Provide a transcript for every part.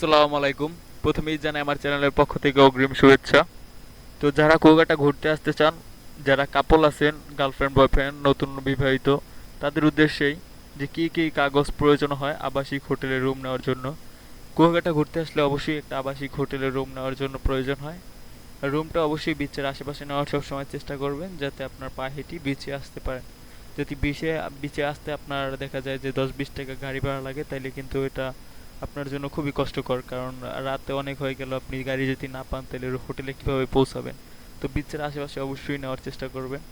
আসসালামু আলাইকুম। প্রথমেই জানাই আমার চ্যানেলের পক্ষ থেকে অগ্রিম শুভেচ্ছা। তো যারা কুয়াকাটা ঘুরতে আসতে চান, যারা কাপল আছেন, গার্লফ্রেন্ড, বয়ফ্রেন্ড, নতুন বিবাহিত, তাদের উদ্দেশ্যেই যে কী কী কাগজ প্রয়োজন হয় আবাসিক হোটেলে রুম নেওয়ার জন্য। কুয়াকাটা ঘুরতে আসলে অবশ্যই একটা আবাসিক হোটেলে রুম নেওয়ার জন্য প্রয়োজন হয়। রুমটা অবশ্যই বিচের আশেপাশে নেওয়ার সবসময় চেষ্টা করবেন, যাতে আপনার পা হেঁটে বিচে আসতে পারেন। যদি বিচে বিচে আসতে আপনার দেখা যায় যে দশ বিশ টাকা গাড়ি ভাড়া লাগে, তাইলে কিন্তু এটা আপনার জন্য খুবই কষ্টকর, কারণ রাতে অনেক হয়ে গেল, আপনি গাড়ি যদি না পান তাহলে হোটেলে কীভাবে পৌঁছাবেন? তো বিচের আশেপাশে অবশ্যই নেওয়ার চেষ্টা করবেন।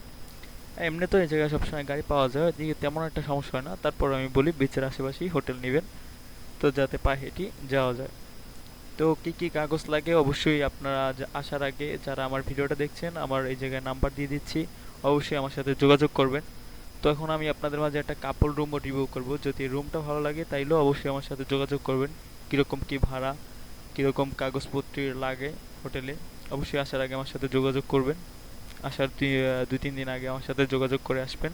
এমনি তো এই জায়গায় সবসময় গাড়ি পাওয়া যায় ওদিকে তেমন একটা সমস্যা হয় না। তারপর আমি বলি বিচের আশেপাশেই হোটেল নেবেন, তো যাতে পা হেঁটে যাওয়া যায়। তো কি কি কাগজ লাগে অবশ্যই আপনারা আসার আগে, যারা আমার ভিডিওটা দেখছেন, আমার এই জায়গায় নাম্বার দিয়ে দিচ্ছি। অবশ্যই আমার সাথে যোগাযোগ করবেন। তো এখন আমি আপনাদের মাঝে একটা কাপল রুমও রিভিউ করব। যদি রুমটা ভালো লাগে তাইলেও অবশ্যই আমার সাথে যোগাযোগ করবেন। কীরকম কী ভাড়া, কীরকম কাগজপত্র লাগে হোটেলে, অবশ্যই আসার আগে আমার সাথে যোগাযোগ করবেন। আসার দুই তিন দিন আগে আমার সাথে যোগাযোগ করে আসবেন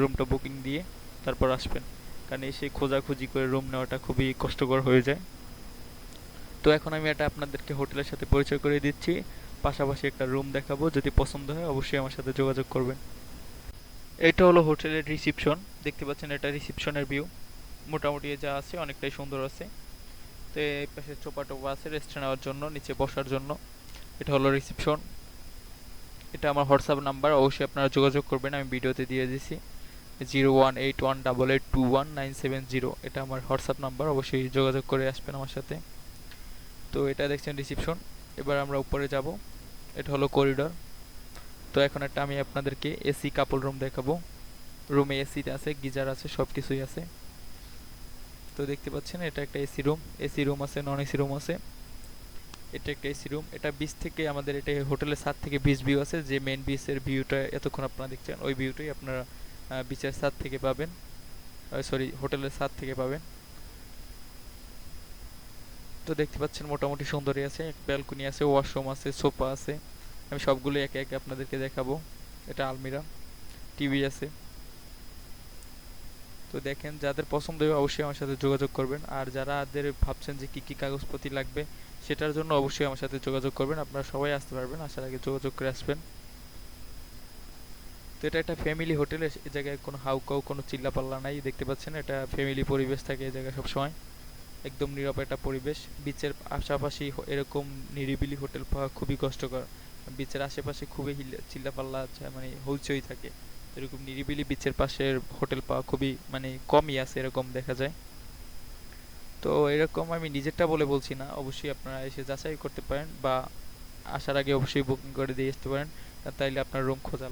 রুমটা বুকিং দিয়ে তারপর আসবেন। কারণ এসে খোঁজাখুঁজি করে রুম নেওয়াটা খুবই কষ্টকর হয়ে যায়। তো এখন আমি এটা আপনাদেরকে হোটেলের সাথে পরিচয় করে দিচ্ছি। পাশাপাশি একটা রুম দেখাবো, যদি পছন্দ হয় অবশ্যই আমার সাথে যোগাযোগ করবেন। এটা হলো হোটেলের রিসিপশন। দেখতে পাচ্ছেন এটা রিসিপশনের ভিউ। মোটামুটি যা আছে অনেকটাই সুন্দর আছে। তো এই পাশে চোপা টোপা আছে রেস্ট নেওয়ার জন্য, নিচে বসার জন্য। এটা হলো রিসিপশন। এটা আমার হোয়াটসঅ্যাপ নাম্বার, অবশ্যই আপনারা যোগাযোগ করবেন। আমি ভিডিওতে দিয়ে দিছি। Zero one eight one double eight two one nine seven zero. এটা আমার হোয়াটসঅ্যাপ নাম্বার, অবশ্যই যোগাযোগ করে আসবেন আমার সাথে। তো এটা দেখছেন রিসিপশন। এবার আমরা উপরে যাব। এটা হলো করিডর তো এখন একটা আমি আপনাদেরকে এসি কাপল রুম দেখাবো। রুমে এসি আছে, গিজার আছে সব কিছুই আছে। তো দেখতে পাচ্ছেন, এটা একটা এসি রুম এসি রুম আছে নন এসি রুম আছে। এটা একটা এসি রুম এটা বিচ থেকে আমাদের এটা হোটেলের ছাদ থেকে বিচ ভিউ আছে। যে মেন বিচের ভিউটা এতক্ষণ আপনারা দেখছেন, ওই ভিউটাই আপনারা বিচের ছাদ থেকে পাবেন। সরি হোটেলের ছাদ থেকে পাবেন। তো দেখতে পাচ্ছেন, মোটামুটি সুন্দরই আছে। ব্যালকনি আছে ওয়াশরুম আছে সোফা আছে। আমি সবগুলো একে একে আপনাদেরকে দেখাবো। এটা আলমিরা টিভি আছে। তো দেখেন, যাদের পছন্দ হবে অবশ্যই আমার সাথে যোগাযোগ করবেন। আর যারা যাদের ভাবছেন যে কি কি কাগজপত্র লাগবে, সেটার জন্য অবশ্যই আমার সাথে যোগাযোগ করবেন। আপনারা সবাই আসতে পারবেন, আসার আগে যোগাযোগ করে আসবেন। তো এটা একটা ফ্যামিলি হোটেল এই জায়গায় কোনো হাউকাউ কোনো চিল্লাপাল্লা নাই, দেখতে পাচ্ছেন? এটা ফ্যামিলি পরিবেশ থাকে এই জায়গায় সবসময়। একদম নীরব একটা পরিবেশ। বিচের পাশাপাশি এরকম নিরিবিলি হোটেল পাওয়া খুবই কষ্টকর। বিচের আশেপাশে খুবই চিল্লা চিল্লাপাল্লা আছে মানে হইচই থাকে। এরকম নিরিবিলি বিচের পাশে হোটেল পাওয়া খুবই মানে কমই আছে এরকম দেখা যায়। তো এরকম আমি নিজেরটা বলে বলছি না, অবশ্যই আপনারা এসে যাচাই করতে পারেন বা আসার আগে অবশ্যই বুকিং করে দিয়ে আসতে পারেন। তাইলে আপনার রুম খোঁজা